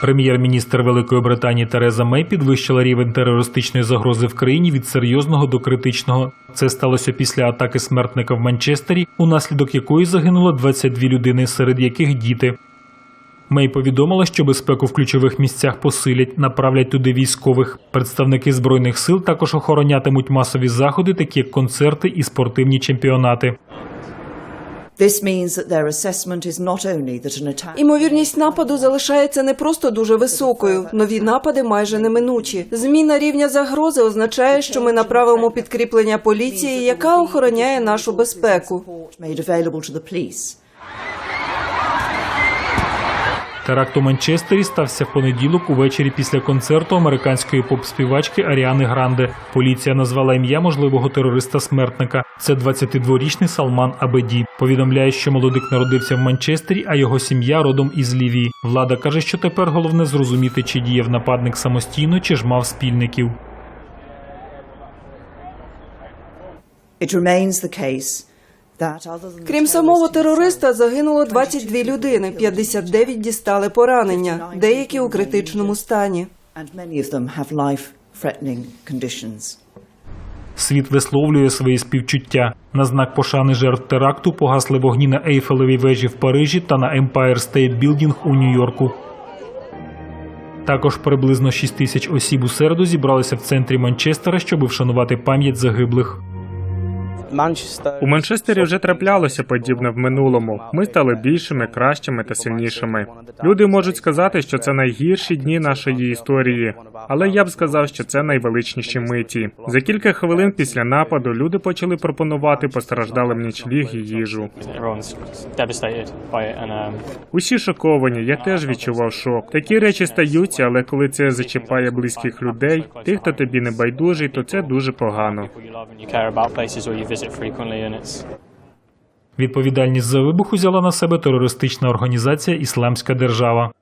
Прем'єр-міністр Великої Британії Тереза Мей підвищила рівень терористичної загрози в країні від серйозного до критичного. Це сталося після атаки смертника в Манчестері, унаслідок якої загинуло 22 людини, серед яких діти. Мей повідомила, що безпеку в ключових місцях посилять, направлять туди військових. Представники збройних сил також охоронятимуть масові заходи, такі як концерти і спортивні чемпіонати. Імовірність нападу залишається не просто дуже високою. Нові напади майже неминучі. Зміна рівня загрози означає, що ми направимо підкріплення поліції, яка охороняє нашу безпеку. Теракт у Манчестері стався в понеділок увечері після концерту американської поп-співачки Аріани Гранде. Поліція назвала ім'я можливого терориста-смертника. Це 22-річний Салман Абеді. Повідомляє, що молодик народився в Манчестері, а його сім'я родом із Лівії. Влада каже, що тепер головне зрозуміти, чи діяв нападник самостійно, чи ж мав спільників. It remains the case Крім самого терориста, загинуло 22 людини, 59 дістали поранення, деякі у критичному стані. Світ висловлює свої співчуття. На знак пошани жертв теракту погасли вогні на Ейфелевій вежі в Парижі та на Empire State Building у Нью-Йорку. Також приблизно 6 тисяч осіб у середу зібралися в центрі Манчестера, щоб вшанувати пам'ять загиблих. У Манчестері вже траплялося подібне в минулому. Ми стали більшими, кращими та сильнішими. Люди можуть сказати, що це найгірші дні нашої історії, але я б сказав, що це найвеличніші миті. За кілька хвилин після нападу люди почали пропонувати постраждалим нічліг і їжу. Um, Усі шоковані. Я теж відчував шок. Такі речі стаються, але коли це зачіпає близьких людей, тих, хто тобі не байдужий, то це дуже погано. Відповідальність за вибух узяла на себе терористична організація Ісламська держава.